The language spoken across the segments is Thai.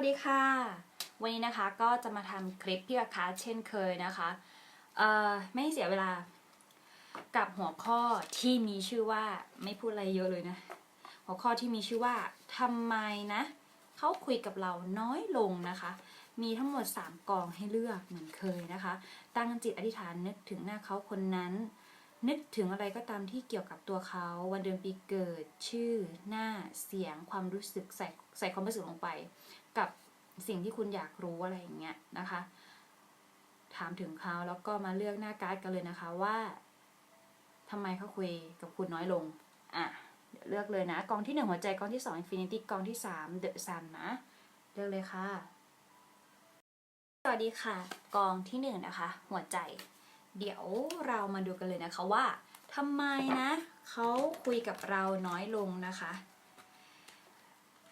วัสดีค่ะ วันนี้นะคะก็จะมาทำคลิปพี่อาคาเช่นเคยนะคะเอ่อไม่เสียเวลา กับหัวข้อที่มีชื่อว่าไม่พูดอะไรเยอะเลยนะ หัวข้อที่มีชื่อว่าทำไมนะเขาคุยกับเราน้อยลงนะคะ มีทั้งหมด 3กองให้เลือกเหมือนเคยนะคะ ตั้งจิตอธิษฐานนึกถึงหน้าเขาคนนั้น นึกถึงอะไรก็ตามที่เกี่ยวกับตัวเขา วันเดือนปีเกิด ชื่อ หน้า เสียง ความรู้สึกใส่ใส่ความรู้สึกลงไป กับสิ่งที่คุณอยากรู้อะไรอย่างเงี้ยนะคะ ถามถึงเขาแล้วก็มาเลือกหน้าการ์ดกันเลยนะคะว่าทำไมเขาคุยกับคุณน้อยลง อะเดี๋ยวเลือกเลยนะกองที่หนึ่งหัวใจกองที่สองอินฟินิตี้กองที่สามเดอะซันนะ เลือกเลยค่ะ สวัสดีค่ะ กองที่หนึ่งนะคะ หัวใจ เดี๋ยวเรามาดูกันเลยนะคะว่าทำไมนะเขาคุยกับเราน้อยลงนะคะ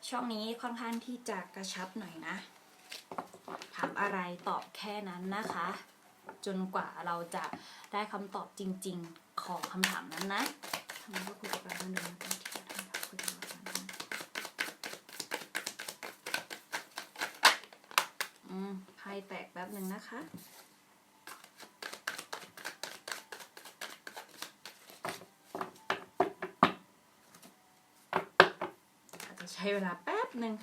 ช่องนี้ค่อนข้างที่จะกระชับหน่อยนะ ถามอะไรตอบแค่นั้นนะคะ จนกว่าเราจะได้คำตอบจริง ๆ ของคำถามนั้นนะทำไมเขาคุยกับเราน้อยลงนะที่ทำไมาคุยกับเราน้อยลงอืมไพ่แตกแป๊บหนึ่งนะคะ อาจจะ ใช้เวลาแป๊บหนึ่ง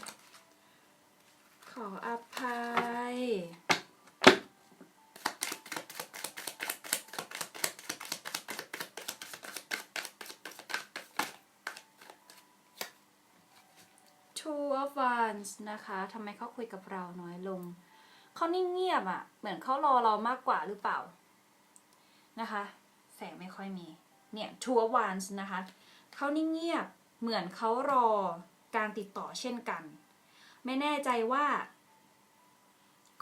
ขออภัย Two of Wands นะคะทำไมเขาคุยกับเราน้อยลง เขานิ่งเงียบอะ่ะ เหมือนเขารอเรามากกว่าหรือเปล่า นะคะ แสงไม่ค่อยมี เนี่ย Two of Wands นะคะ เขานิ่งเงียบ เหมือนเขารอ การติดต่อเช่นกัน ไม่แน่ใจว่า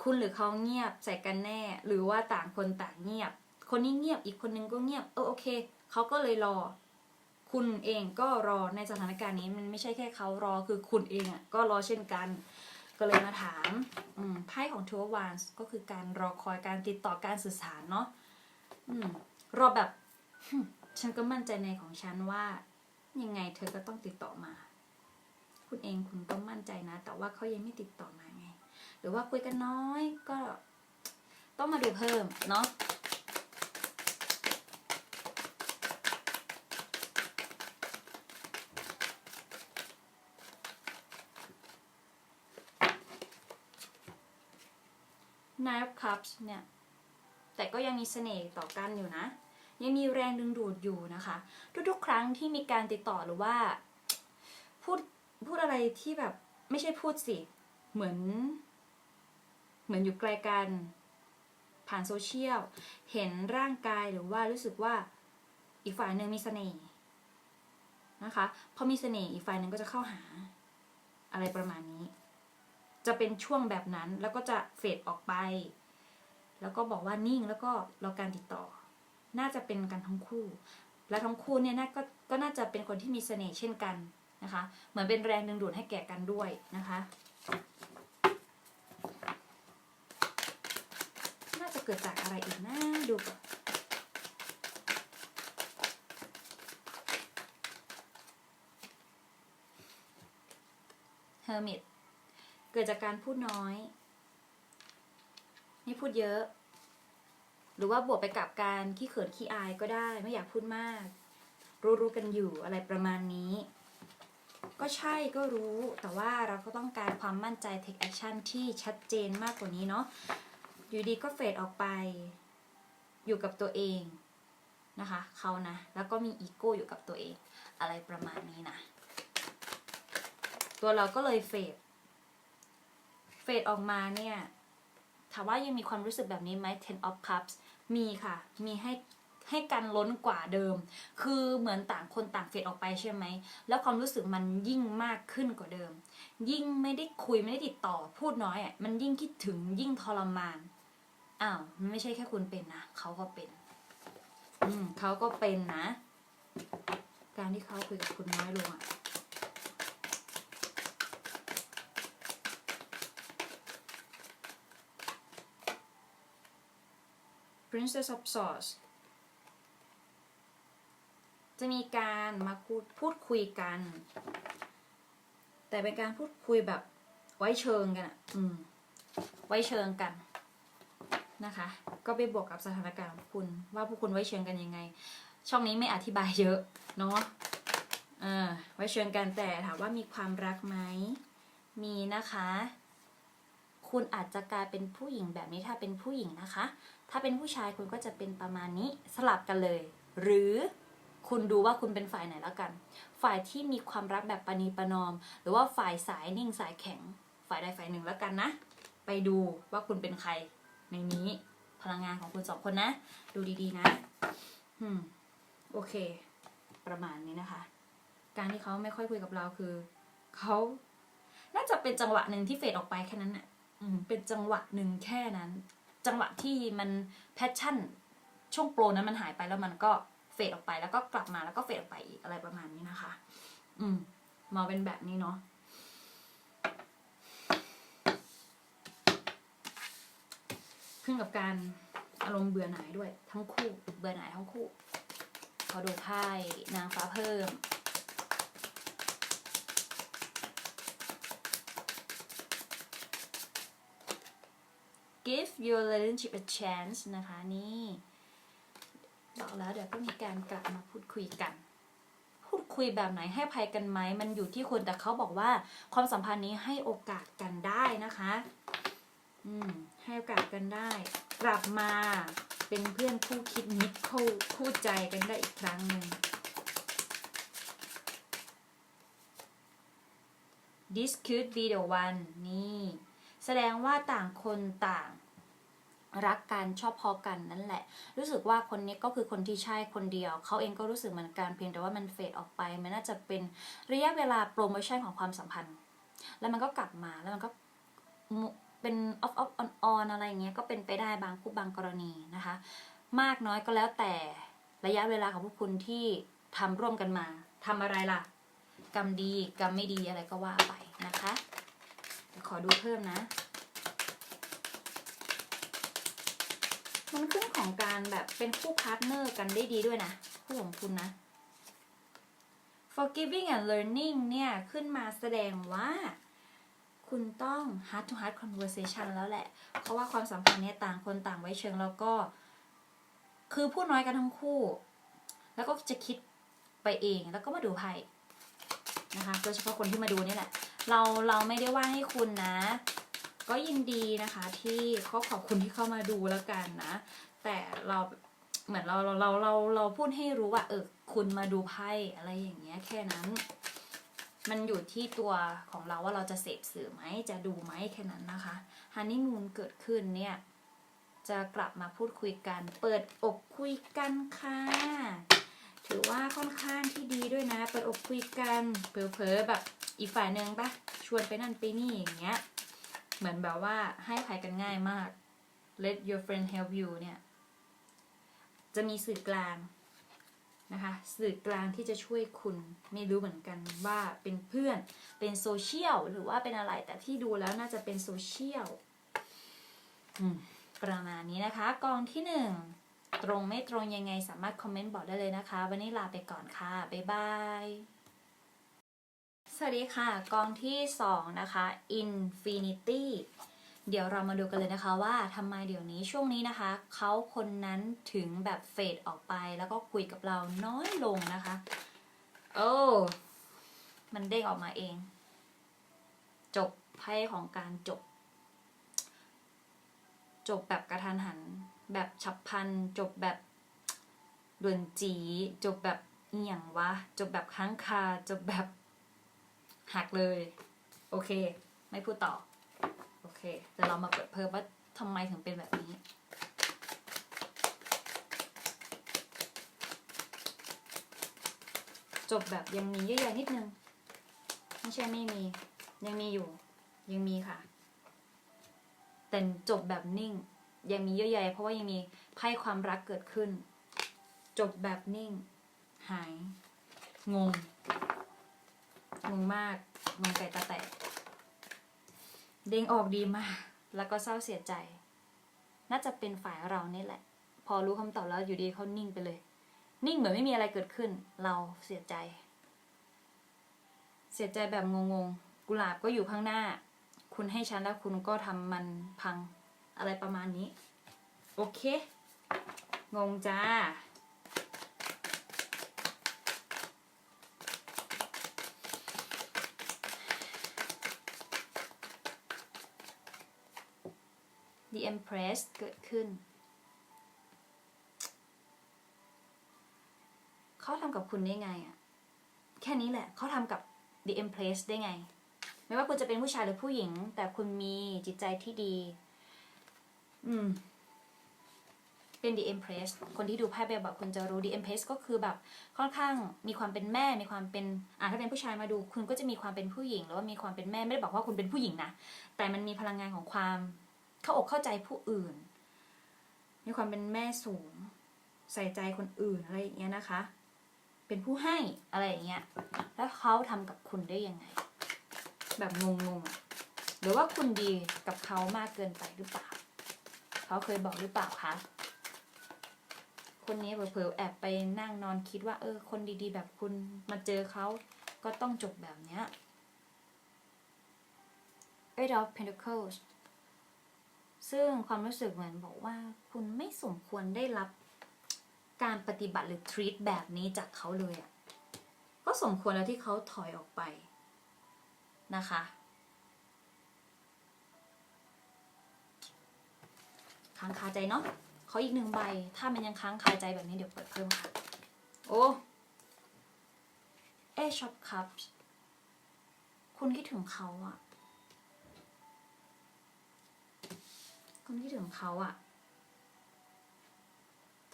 คุณหรือเขาเงียบใส่กันแน่ หรือว่าต่างคนต่างเงียบ คนนี้เงียบอีกคนนึงก็เงียบเออโอเคเขาก็เลยรอ คุณเองก็รอในสถานการณ์นี้มันไม่ใช่แค่เขารอคือคุณเองอะก็รอเช่นกัน ก็เลยมาถามอืมไพ่ของทัววานก็คือการรอคอยการติดต่อการสื่อสารเนาะอืมรอแบบฉันก็มั่นใจในของฉันว่า ยังไงเธอก็ต้องติดต่อมา คุณเองคุณก็มั่นใจนะ แต่ว่าเขายังไม่ติดต่อมาไง หรือว่าคุยกันน้อยก็ต้องมาดูเพิ่มเนาะ Nine of Cups เนี่ย แต่ก็ยังมีเสน่ห์ต่อกันอยู่นะ ยังมีแรงดึงดูดอยู่นะคะ ทุกๆ ครั้งที่มีการติดต่อหรือว่า พูด พูดอะไรที่แบบไม่ใช่พูดสิ เหมือน เหมือนอยู่ไกลกัน ผ่านโซเชียล เห็นร่างกายหรือว่ารู้สึกว่าอีกฝ่ายหนึ่งมีเสน่ห์นะคะพอมีเสน่ห์อีกฝ่ายหนึ่งก็จะเข้าหา อะไรประมาณนี้ จะเป็นช่วงแบบนั้นแล้วก็จะเฟดออกไป แล้วก็บอกว่านิ่งแล้วก็รอการติดต่อ น่าจะเป็นกันทั้งคู่ และทั้งคู่เนี่ยน่าก็ก็น่าจะเป็นคนที่มีเสน่ห์เช่นกัน นะคะ เหมือนเป็นแรงดึงดูดให้แก่กันด้วยนะคะน่าจะเกิดจากอะไรอีกนะดูก่อนเฮอร์มิตเกิดจากการพูดน้อย ไม่พูดเยอะ หรือว่าบวกไปกับการขี้เขินขี้อายก็ได้ ไม่อยากพูดมาก รู้ๆกันอยู่อะไรประมาณนี้ ก็ใช่ก็รู้แต่ว่าเราก็ต้องการความมั่นใจ take action ที่ชัดเจนมากกว่านี้เนาะอยู่ดีก็เฟดออกไป อยู่กับตัวเองนะคะเขานะ แล้วก็มีอีโก้อยู่กับตัวเอง อะไรประมาณนี้นะ ตัวเราก็เลยเฟดเฟดออกมาเนี่ยถามว่ายังมีความรู้สึกแบบนี้ไหม ten of cups มีค่ะ มีให้ ให้กันล้นกว่าเดิม คือเหมือนต่างคนต่างเฟดออกไปใช่ไหม แล้วความรู้สึกมันยิ่งมากขึ้นกว่าเดิม ยิ่งไม่ได้คุยไม่ได้ติดต่อ พูดน้อยอะ มันยิ่งคิดถึงยิ่งทรมาน อ้าวมันไม่ใช่แค่คุณเป็นนะ เขาก็เป็น อืมเขาก็เป็นนะ การที่เขาคุยกับคุณน้อยลงอะ Princess of Swords จะมีการมาพูดคุยกัน แต่เป็นการพูดคุยแบบไว้เชิงกันอะอืม ไว้เชิงกันนะคะ ก็ไปบวกกับสถานการณ์ของคุณ ว่าพวกคุณไว้เชิงกันยังไง ช่องนี้ไม่อธิบายเยอะเนาะเออไว้เชิงกันแต่ถามว่ามีความรักไหมมีนะคะ คุณอาจจะกลายเป็นผู้หญิงแบบนี้ถ้าเป็นผู้หญิงนะคะ ถ้าเป็นผู้ชายคุณก็จะเป็นประมาณนี้สลับกันเลย หรือ คุณดูว่าคุณเป็นฝ่ายไหนแล้วกัน ฝ่ายที่มีความรักแบบปณีประนอม หรือว่าฝ่ายสายนิ่งสายแข็ง ฝ่ายใดฝ่ายหนึ่งแล้วกันนะ ไปดูว่าคุณเป็นใคร ในนี้พลังงานของคุณสองคนนะ ดูดีๆนะอืมโอเค ประมาณนี้นะคะ การที่เขาไม่ค่อยคุยกับเราคือเขาน่าจะเป็นจังหวะหนึ่งที่เฟดออกไปแค่นั้นน่ะ อืม เป็นจังหวะหนึ่งแค่นั้น จังหวะที่มันแพชชั่น ช่วงโปรนั้นมันหายไปแล้วมันก็ เฟดออกไปแล้วก็กลับมาแล้วก็เฟดออกไปอีกอะไรประมาณนี้นะคะ อืมมองเป็นแบบนี้เนาะขึ้นกับการอารมณ์เบื่อหน่ายด้วยทั้งคู่เบื่อหน่ายทั้งคู่พอดูไพ่นางฟ้าเพิ่ม give your relationship a chance นะคะนี่ บอกแล้วเดี๋ยวก็มีการกลับมาพูดคุยกัน พูดคุยแบบไหนให้ภัยกันไหมมันอยู่ที่คนแต่เขาบอกว่า ความสัมพันธ์นี้ให้โอกาสกันได้นะคะ อืม ให้โอกาสกันได้ กลับมาเป็นเพื่อนคู่คิดมิตรคู่คู่ใจกันได้อีกครั้งหนึ่ง this could be the one นี่ แสดงว่าต่างคนต่าง รักกันชอบพอกันนั่นแหละ รู้สึกว่าคนนี้ก็คือคนที่ใช่คนเดียว เขาเองก็รู้สึกเหมือนกันเพียงแต่ว่ามันเฟดออกไป มันน่าจะเป็นระยะเวลาโปรโมชั่นของความสัมพันธ์ แล้วมันก็กลับมาแล้วมันก็เป็นออฟออฟออนออนอะไรเงี้ยก็เป็นไปได้บางคู่บางกรณีนะคะ มากน้อยก็แล้วแต่ระยะเวลาของพวกคุณที่ทำร่วมกันมาทำอะไรล่ะ กรรมดีกรรมไม่ดีอะไรก็ว่าไปนะคะขอดูเพิ่มนะ มันขึ้นของการแบบเป็นคู่พาร์ทเนอร์กันได้ดีด้วยนะคู่ของคุณนะ forgiving and learning เนี่ย ขึ้นมาแสดงว่า คุณต้อง heart to heart conversation แล้วแหละ เพราะว่าความสัมพันธ์เนี่ยต่างคนต่างไว้เชิงแล้วก็ คือพูดน้อยกันทั้งคู่ แล้วก็จะคิดไปเองแล้วก็มาดูไพ่นะคะโดยเฉพาะคนที่มาดูนี่แหละ เราเราไม่ได้ว่าให้คุณนะ ก็ยินดีนะคะที่เขาขอบคุณที่เข้ามาดูแล้วกันนะ แต่เราเหมือนเราเราเราเราเราพูดให้รู้ว่า เออคุณมาดูไพ่อะไรอย่างเงี้ย แค่นั้น มันอยู่ที่ตัวของเราว่าเราจะเสพสื่อไหมจะดูไหมแค่นั้นนะคะฮันนี่มูนเกิดขึ้นเนี่ยจะกลับมาพูดคุยกัน เปิดอกคุยกันค่ะ ถือว่าค่อนข้างที่ดีด้วยนะ เปิดอกคุยกัน เผลอๆแบบอีกฝ่ายหนึ่งปะชวนไปนั่นไปนี่อย่างเงี้ย เหมือนแบบว่าให้ภัยกันง่ายมาก let your friend help you เนี่ย จะมีสื่อกลางนะคะ สื่อกลางที่จะช่วยคุณไม่รู้เหมือนกันว่าเป็นเพื่อนเป็นโซเชียลหรือว่าเป็นอะไรแต่ที่ดูแล้วน่าจะเป็นโซเชียลประมาณนี้นะคะกองที่หนึ่งตรงไม่ตรงยังไงสามารถคอมเมนต์บอกได้เลยนะคะ วันนี้ลาไปก่อนค่ะ บ๊ายบาย สวัสดีค่ะ กองที่ 2 นะคะ Infinity เดี๋ยวเรามาดูกันเลยนะคะว่าทำไมเดี๋ยวนี้ช่วงนี้นะคะ เขาคนนั้นถึงแบบเฟดออกไปแล้วก็คุยกับเราน้อยลงนะคะ โอ้ มันเด้งออกมาเอง จบไพ่ของการจบ จบแบบกระทันหัน แบบฉับพลัน จบแบบด่วนจี จบแบบเอียงวะ จบแบบค้างคา จบแบบ หักเลย โอเค ไม่พูดต่อ โอเคเดี๋ยวเรามาเปิดเพิ่มว่าทำไมถึงเป็นแบบนี้จบแบบยังมีเยอะแยะนิดนึง ไม่ใช่ไม่มี ยังมีอยู่ ยังมีค่ะ แต่จบแบบนิ่ง ยังมีเยอะแยะเพราะว่ายังมีไพ่ความรักเกิดขึ้น จบแบบนิ่ง หาย งง งงมากงงไก่ตาแตก เด้งออกดีมาก แล้วก็เศร้าเสียใจ น่าจะเป็นฝ่ายเรานี่แหละ พอรู้คำตอบแล้วอยู่ดีเขานิ่งไปเลย นิ่งเหมือนไม่มีอะไรเกิดขึ้น เราเสียใจ เสียใจแบบงงๆ กุหลาบก็อยู่ข้างหน้า คุณคุณให้ฉันแล้วคุณก็ทำมันพัง อะไรประมาณนี้ โอเค งงจ้า The Empress เกิดขึ้น เขาทำกับคุณได้ไงอะแค่นี้แหละ เขาทำกับ The Empress ได้ไง ไม่ว่าคุณจะเป็นผู้ชายหรือผู้หญิง แต่คุณมีจิตใจที่ดี อืม เป็น The Empress คนที่ดูไพ่แบบแบบคุณจะรู้ The Empress ก็คือแบบค่อนข้างมีความเป็นแม่ มีความเป็นอ่าถ้าเป็นผู้ชายมาดู คุณก็จะมีความเป็นผู้หญิง หรือว่ามีความเป็นแม่ ไม่ได้บอกว่าคุณเป็นผู้หญิงนะ แต่มันมีพลังงานของความ เข้าอกเข้าใจผู้อื่น มีความเป็นแม่สูง ใส่ใจคนอื่นอะไรอย่างเงี้ยนะคะ เป็นผู้ให้อะไรอย่างเงี้ย แล้วเขาทำกับคุณได้ยังไง แบบงงๆหรือว่าคุณดีกับเขามากเกินไปหรือเปล่า เขาเคยบอกหรือเปล่าคะคนนี้เผลอๆแอบไปนั่งนอนคิดว่า เออ คนดีๆ แบบคุณมาเจอเขาก็ต้องจบแบบเนี้ย Eight of Pentacles ซึ่งความรู้สึกเหมือนบอกว่าคุณไม่สมควรได้รับการปฏิบัติหรือ treat แบบนี้จากเขาเลยอะ่ะก็สมควรแล้วที่เขาถอยออกไปนะคะ ค้างคาใจเนาะเขออีกหนึ่งใบ ถ้ามันยังค้างคาใจแบบนี้เดี๋ยวเปิดเพิ่มค่ะ โอ้เอช็อปคัพคุณคิดถึงเขาอะ คุณคิดถึงเขาอะ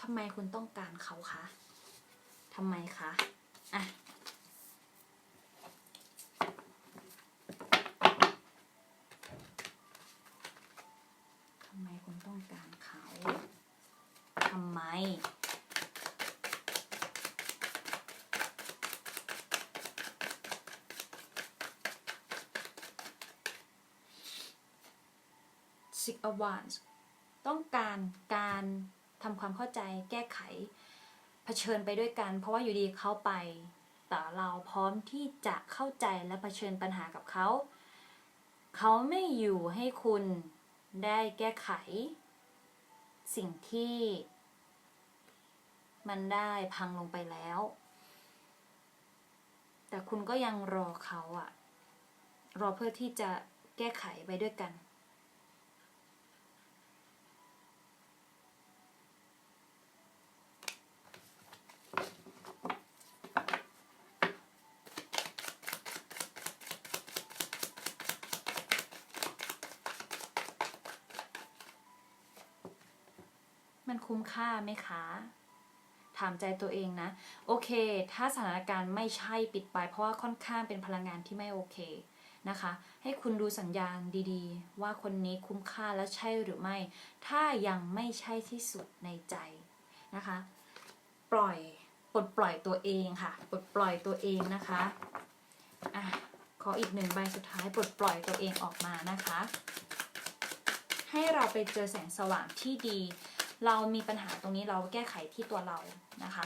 ทำไมคุณต้องการเขาคะทำไมคะอะทำไมคุณต้องการเขาทำไม Six of Wands ต้องการการทำความเข้าใจแก้ไขเผชิญไปด้วยกัน เพราะว่าอยู่ดีเขาไป แต่เราพร้อมที่จะเข้าใจและเผชิญปัญหากับเขา เขาไม่อยู่ให้คุณได้แก้ไข สิ่งที่ มันได้พังลงไปแล้ว แต่คุณก็ยังรอเขาอะรอเพื่อที่จะแก้ไขไปด้วยกัน มัน ค่าไหมคะ ถามใจตัวเองนะ โอเค ถ้าสถานการณ์ไม่ใช่ปิดไป เพราะว่าค่อนข้างเป็นพลังงานที่ไม่โอเคนะคะ ให้คุณดูสัญญาณดีๆ ว่าคนนี้คุ้มค่าและใช่หรือไม่ ถ้ายังไม่ใช่ที่สุดในใจนะคะ ปล่อยปลดปล่อยตัวเองค่ะ ปลดปล่อยตัวเองนะคะอะขออีกหนึ่งใบสุดท้ายปลดปล่อยตัวเองออกมานะคะ ให้เราไปเจอแสงสว่างที่ดี เรามีปัญหาตรงนี้เราแก้ไขที่ตัวเรานะคะ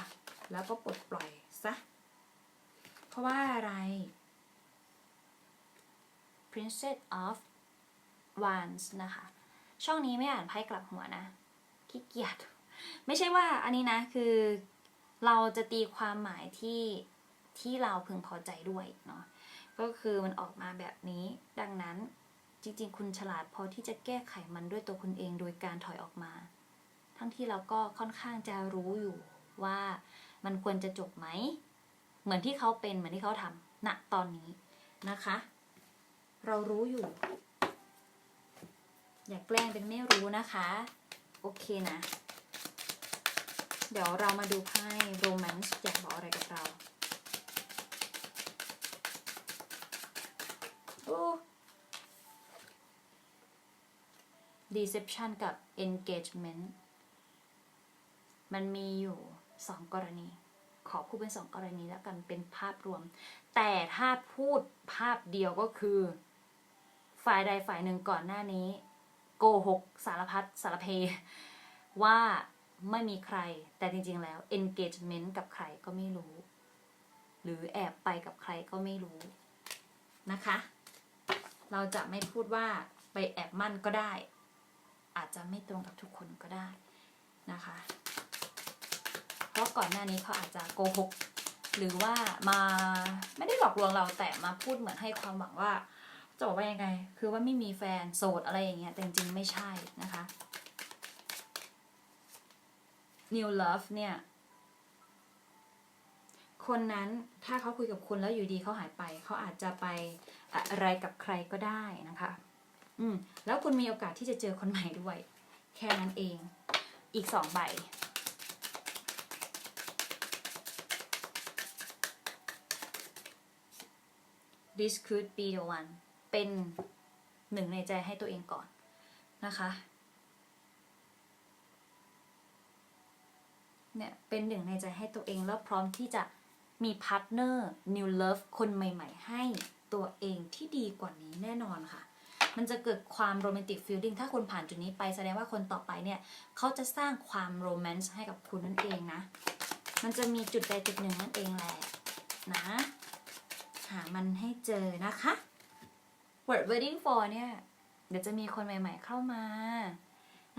แล้วก็ปลดปล่อยซะเพราะว่าอะไร Princess of Wands นะคะ ช่องนี้ไม่อ่านไพ่กลับหัวนะขี้เกียจไม่ใช่ว่าอันนี้นะคือเราจะตีความหมายที่ที่เราพึงพอใจด้วยเนาะก็คือมันออกมาแบบนี้ดังนั้นจริงๆ คุณฉลาดพอที่จะแก้ไขมันด้วยตัวคุณเองโดยการถอยออกมา ทั้งที่เราก็ค่อนข้างจะรู้อยู่ว่ามันควรจะจบไหม เหมือนที่เขาเป็นเหมือนที่เขาทำณตอนนี้นะคะ เรารู้อยู่ อย่าแกล้งเป็นไม่รู้นะคะ โอเคนะ เดี๋ยวเรามาดูไพ่โรแมนต์อยากบอกอะไรกับเราโอ้ deception กับ engagement มันมีอยู่สองกรณี ขอพูดเป็นสองกรณีแล้วกันเป็นภาพรวม แต่ถ้าพูดภาพเดียวก็คือ ฝ่ายใดฝ่ายหนึ่งก่อนหน้านี้ โกหกสารพัดสารเพ ว่าไม่มีใครแต่จริง ๆ แล้ว engagement กับใครก็ไม่รู้ หรือแอบไปกับใครก็ไม่รู้นะคะ เราจะไม่พูดว่าไปแอบมั่นก็ได้ อาจจะไม่ตรงกับทุกคนก็ได้นะคะ ราะก่อนหน้านี้เขาอาจจะโกหกหรือว่ามาไม่ได้หลอกลวงเราแต่มาพูดเหมือนให้ความหวังว่าจะบอกว่ายังไง คือว่าไม่มีแฟนโสดอะไรอย่างเงี้ยแต่จริงๆไม่ใช่นะคะ New Love เนี่ยคนนั้นถ้าเขาคุยกับคุณแล้วอยู่ดีเขาหายไป เขาอาจจะไปอะไรกับใครก็ได้นะคะ อืมแล้วคุณมีโอกาสที่จะเจอคนใหม่ด้วย แค่นั้นเอง อีกสองใบ this could be the one เป็นหนึ่งในใจให้ตัวเองก่อนนะคะเนี่ยเป็นหนึ่งในใจให้ตัวเองแล้วพร้อมที่จะมีพาร์ทเนอร์ new love คนใหม่ ๆ ให้ตัวเองที่ดีกว่านี้แน่นอนค่ะ มันจะเกิดความโรแมนติกฟีลลิ่งถ้าคุณผ่านจุดนี้ไปแสดงว่าคนต่อไปเนี่ย เขาจะสร้างความโรแมนต์ให้กับคุณนั่นเองนะ มันจะมีจุดใดจุดหนึ่งนั่นเองแหละนะ หามันให้เจอนะคะ word waiting for เนี่ย เดี๋ยวจะมีคนใหม่ ๆ เข้ามา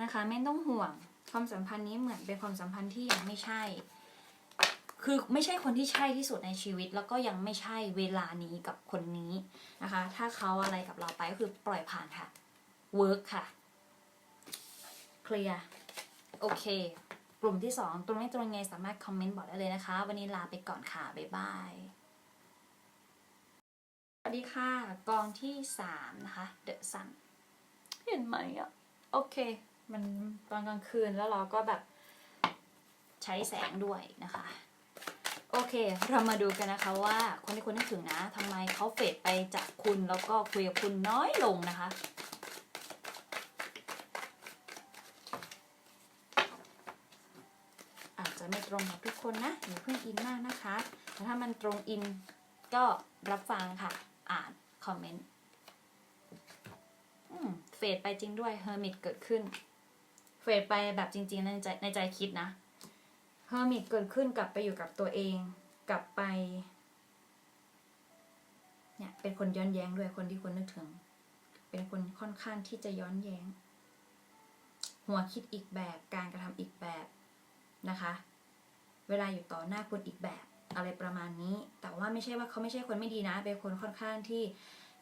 นะคะ ไม่ต้องห่วงความสัมพันธ์นี้เหมือนเป็นความสัมพันธ์ที่ยังไม่ใช่ คือไม่ใช่คนที่ใช่ที่สุดในชีวิต แล้วก็ยังไม่ใช่เวลานี้กับคนนี้นะคะ ถ้าเขาอะไรกับเราไปก็คือปล่อยผ่านค่ะ work ค่ะเคลียร์โอเค กลุ่มที่สองตรงนี้ตรงไงสามารถคอมเมนต์บอกได้เลยนะคะ วันนี้ลาไปก่อนค่ะ บ๊ายบาย สวัสดีค่ะ กองที่สามนะคะ The Sun เห็นไหมอะ โอเค มันตอนกลางคืนแล้วเราก็แบบใช้แสงด้วยนะคะ โอเค เรามาดูกันนะคะว่าคนที่คุณนึกถึงนะทำไมเขาเฟดไปจากคุณแล้วก็คุยกับคุณน้อยลงนะคะอาจจะไม่ตรงกับทุกคนนะอย่าเพิ่งอินมากนะคะแต่ถ้ามันตรงอินก็รับฟังค่ะ อ่านคอมเมนต์เฟดไปจริงด้วยเฮอร์มิตเกิดขึ้น เฟดไปแบบจริง ๆ ในใจในใจคิดนะเฮอร์มิตเกิดขึ้นกลับไปอยู่กับตัวเอง กลับไป เนี่ย เป็นคนย้อนแย้งด้วยคนที่คุณนึกถึง เป็นคนค่อนข้างที่จะย้อนแย้ง หัวคิดอีกแบบการกระทำอีกแบบนะคะ เวลาอยู่ต่อหน้าคนอีกแบบ อะไรประมาณนี้ แต่ว่าไม่ใช่ว่าเขาไม่ใช่คนไม่ดีนะเป็นคนค่อนข้างที่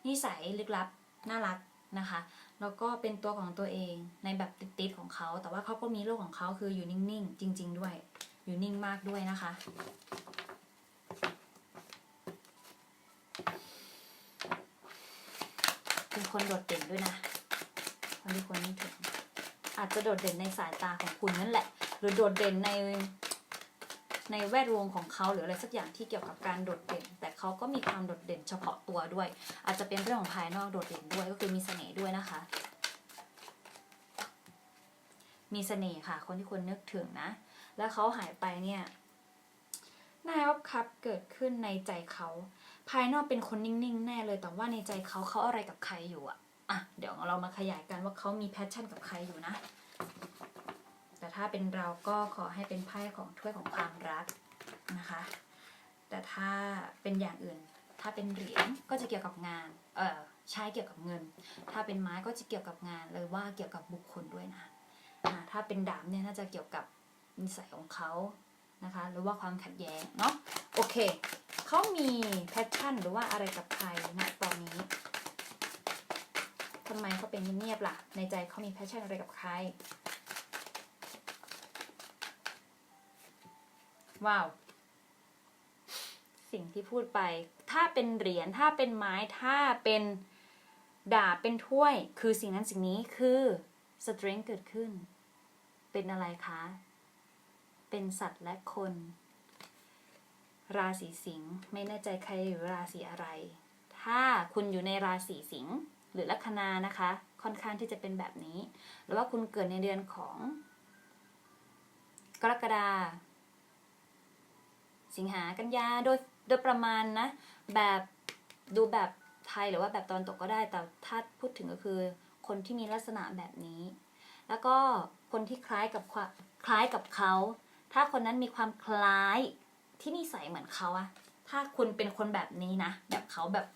นิสัยลึกลับน่ารักนะคะ แล้วก็เป็นตัวของตัวเองในแบบติดๆของเขา แต่ว่าเขาก็มีโลกของเขาคืออยู่นิ่งๆ จริง ๆ ด้วย อยู่นิ่งมากด้วยนะคะ เป็นคนโดดเด่นด้วยนะคนที่คนนึกถึงอาจจะโดดเด่นในสายตาของคุณนั่นแหละ หรือโดดเด่นใน ในแวดวงของเขาหรืออะไรสักอย่างที่เกี่ยวกับการโดดเด่น แต่เขาก็มีความโดดเด่นเฉพาะตัวด้วย อาจจะเป็นเรื่องของภายนอกโดดเด่นด้วยก็คือมีเสน่ห์ด้วยนะคะ มีเสน่ห์ค่ะ คนที่คุณนึกถึงนะ แล้วเขาหายไปเนี่ยนายออฟคัพเกิดขึ้นในใจเขาภายนอกเป็นคนนิ่งๆ แน่เลย แต่ว่าในใจเขาเขาอะไรกับใครอยู่อะอะ เดี๋ยวเรามาขยายกันว่าเขามีแพชชั่นกับใครอยู่นะ ถ้าเป็นเราก็ขอให้เป็นไพ่ของถ้วยของความรักนะคะ แต่ถ้าเป็นอย่างอื่น ถ้าเป็นเหรียญก็จะเกี่ยวกับงาน เออใช้เกี่ยวกับเงิน ถ้าเป็นไม้ก็จะเกี่ยวกับงานเลยว่าเกี่ยวกับบุคคลด้วยนะอ่าถ้าเป็นดาบเนี่ยน่าจะเกี่ยวกับนิสัยของเขานะคะ หรือว่าความขัดแย้งเนาะ โอเค เขามีแพชชั่นหรือว่าอะไรกับใครณตอนนี้ทำไมเขาเป็นเงียบๆล่ะ ในใจเขามีแพชชั่นอะไรกับใคร ว้าว สิ่งที่พูดไป ถ้าเป็นเหรียญถ้าเป็นไม้ถ้าเป็นดาบเป็นถ้วย คือสิ่งนั้นสิ่งนี้คือสตริงเกิดขึ้น เป็นอะไรคะ เป็นสัตว์และคน ราศีสิงห์ไม่แน่ใจใครอยู่ราศีอะไร ถ้าคุณอยู่ในราศีสิงห์หรือลัคนานะคะ ค่อนข้างที่จะเป็นแบบนี้ หรือว่าคุณเกิดในเดือนของ กรกฎา สิงหากันยาโดยโดยประมาณนะ แบบดูแบบไทยหรือว่าแบบตอนตกก็ได้ แต่ถ้าพูดถึงก็คือคนที่มีลักษณะแบบนี้ แล้วก็คนที่คล้ายกับความคล้ายกับเขา ถ้าคนนั้นมีความคล้ายที่นิสัยเหมือนเขาอะถ้าคุณเป็นคนแบบนี้นะ แบบเขาแบบ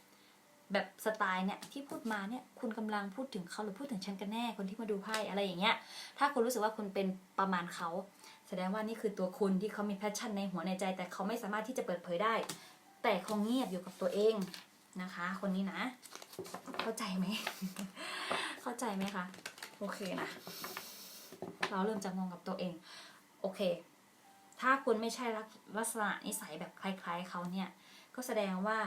แบบสไตล์เนี่ยที่พูดมาเนี่ยคุณกำลังพูดถึงเขาหรือพูดถึงฉันกันแน่คนที่มาดูไพ่อะไรอย่างเงี้ย ถ้าคุณรู้สึกว่าคุณเป็นประมาณเขา แสดงว่านี่คือตัวคุณที่เขามีแพชชั่นในหัวในใจ แต่เขาไม่สามารถที่จะเปิดเผยได้ แต่เขาเงียบอยู่กับตัวเองนะคะ คนนี้นะ เข้าใจไหม เข้าใจไหมคะ โอเคนะ เราเริ่มจะงงกับตัวเอง โอเค ถ้าคุณไม่ใช่ลักลักษณะนิสัยแบบคล้าย ๆเขาเนี่ย ก็แสดงว่า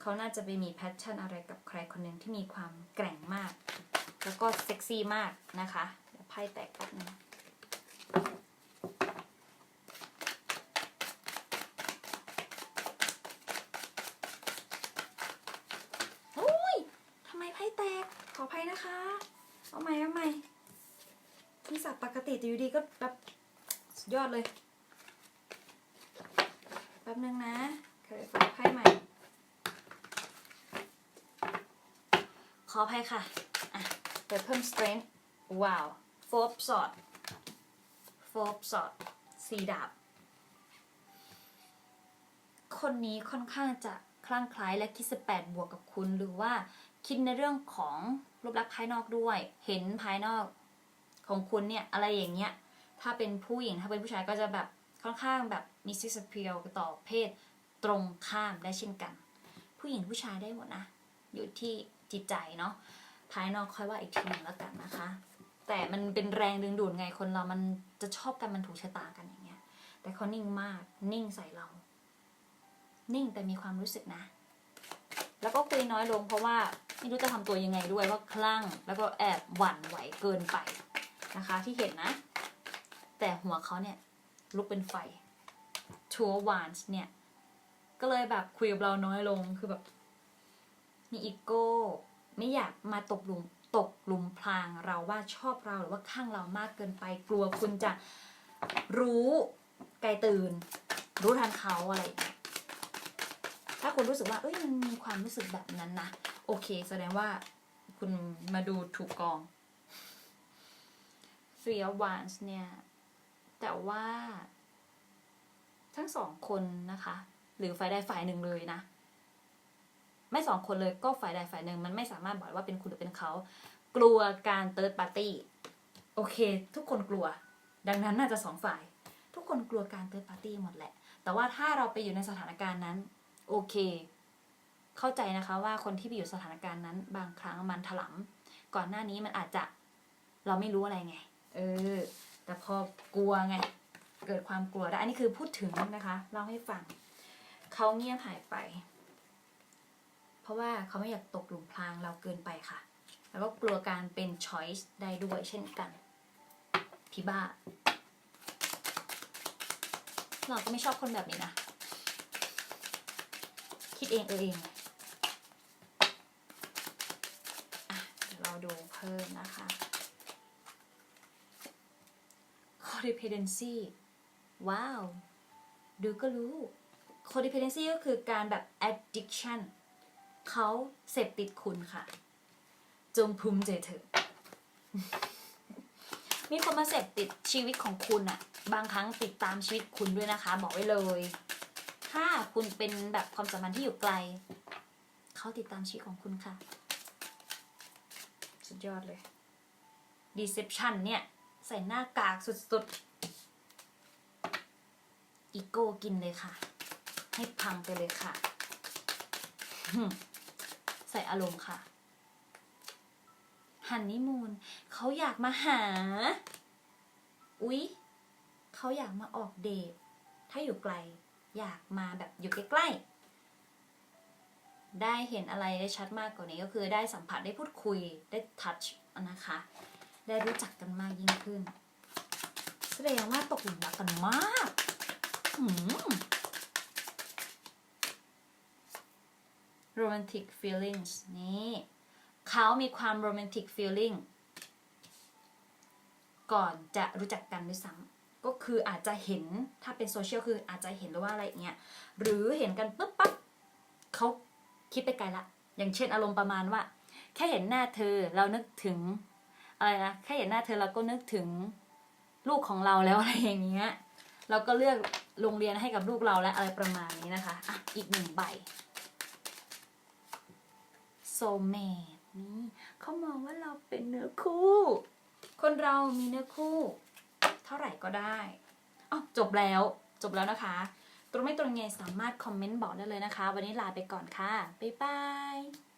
เขาน่าจะไปมีแพชชั่นอะไรกับใครคนหนึ่งที่มีความแกร่งมาก แล้วก็เซ็กซี่มากนะคะ เดี๋ยวไพ่แตกแป๊บนึง โอ้ยทำไมไพ่แตก ขออภัยนะคะ เอาใหม่เอาใหม่ที่สับปกติแต่อยู่ดีก็แบบสุดยอดเลย แป๊บนึงนะเคยฟังไพ่ใหม่ ขออภัยค่ะ อะเดี๋ยวเพิ่ม strength ว้าว four of sword four of sword สี่ดาบ คนนี้ค่อนข้างจะคลั่งคล้ายและคิด18บวกกับคุณหรือว่าคิดในเรื่องของรูปลักษณ์ภายนอกด้วย เห็นภายนอกของคุณเนี่ยอะไรอย่างเงี้ย ถ้าเป็นผู้หญิงถ้าเป็นผู้ชายก็จะแบบค่อนข้างแบบมีซิสเพียวต่อเพศตรงข้ามได้เช่นกัน ผู้หญิงผู้ชายได้หมดนะ อยู่ที่จิตใจเนาะภายนอกค่อยว่าอีกทีหนึ่งแล้วกันนะคะ แต่มันเป็นแรงดึงดูดไงคนเรามันจะชอบกันมันถูกชะตากันอย่างเงี้ย แต่เขานิ่งมากนิ่งใส่เรา นิ่งแต่มีความรู้สึกนะ แล้วก็คุยน้อยลงเพราะว่าไม่รู้จะทำตัวยังไงด้วยว่าคลั่ง แล้วก็แอบหวั่นไหวเกินไปนะคะ ที่เห็นนะ แต่หัวเขาเนี่ยลุกเป็นไฟทัววานเนี่ย ก็เลยแบบคุยกับเราน้อยลงคือแบบมีอีโก้ ไม่อยากมาตกหลุม ตกหลุมพรางเราว่าชอบเราหรือว่าข้างเรามากเกินไปกลัวคุณจะรู้ไกลตื่น รู้ทันเขาอะไร ถ้าคุณรู้สึกว่า เอ้ยมันมีความรู้สึกแบบนั้นนะโอเค แสดงว่าคุณมาดูถูกกอง Three of Wands เนี่ย แต่ว่า ทั้งสองคนนะคะ หรือฝ่ายใดฝ่ายหนึ่งเลยนะ ไม่สองคนเลยก็ฝ่ายใดฝ่ายหนึ่งมันไม่สามารถบอกว่าเป็นคุณหรือเป็นเขา กลัวการเติร์ดปาร์ตี้โอเค ทุกคนกลัว ดังนั้นน่าจะสองฝ่าย ทุกคนกลัวการเติร์ดปาร์ตี้หมดแหละ แต่ว่าถ้าเราไปอยู่ในสถานการณ์นั้น โอเค เข้าใจนะคะว่าคนที่ไปอยู่สถานการณ์นั้น บางครั้งมันถลำก่อนหน้านี้มันอาจจะเราไม่รู้อะไรไง เออ แต่พอกลัวไง เกิดความกลัวได้อันนี้คือพูดถึงนะคะเล่าให้ฟังเขาเงียบหายไป ราะว่าเขาไม่อยากตกหลุมพรางเราเกินไปค่ะ แล้วก็กลัวการเป็น choice ได้ด้วยเช่นกันพี่บ้าเราก็ไม่ชอบคนแบบนี้นะ คิดเองเออเองอะเราดูเพิ่มนะคะ codependency ว้าว ดูก็รู้ codependency ก็คือการแบบ addiction เขาเสพติดคุณค่ะ จงภูมิใจเถอะ มีคนมาเสพติดชีวิตของคุณอะบางครั้งติดตามชีวิตคุณด้วยนะคะ บอกไว้เลย ถ้าคุณเป็นแบบความสัมพันธ์ที่อยู่ไกล เขาติดตามชีวิตของคุณค่ะ สุดยอดเลย deception เนี่ย ใส่หน้ากากสุดๆ อีโก้กินเลยค่ะ ให้พังไปเลยค่ะ ใส่อารมณ์ค่ะฮันนี่มูนเขาอยากมาหา อุ๊ยเขาอยากมาออกเดทถ้าอยู่ไกล อยากมาแบบอยู่ใกล้ๆได้เห็นอะไรได้ชัดมากกว่านี้ก็คือได้สัมผัสได้พูดคุยได้ทัชนะคะ ได้รู้จักกันมากยิ่งขึ้นแสดงว่าตกหลุมรักกันมากหืม romantic feelings นี่เขามีความ romantic feeling ก่อนจะรู้จักกันด้วยซ้ำก็คืออาจจะเห็นถ้าเป็นโซเชียลคืออาจจะเห็นหรือว่าอะไรเงี้ยหรือเห็นกันปุ๊บปั๊บเขาคิดไปไกลละ อย่างเช่นอารมณ์ประมาณว่า แค่เห็นหน้าเธอเรานึกถึงอะไรนะแค่เห็นหน้าเธอเราก็นึกถึงลูกของเราแล้วอะไรอย่างเงี้ยเราก็เลือกโรงเรียนให้กับลูกเราและอะไรประมาณนี้นะคะอะอีกหนึ่งใบ โซเมนนี่เขามองว่าเราเป็นเนื้อคู่ คนเรามีเนื้อคู่ เท่าไหร่ก็ได้อ๋อจบแล้วจบแล้วนะคะ ตรงไม่ตรงไงสามารถคอมเมนต์บอกได้เลยนะคะ วันนี้ลาไปก่อนค่ะ บ๊ายบาย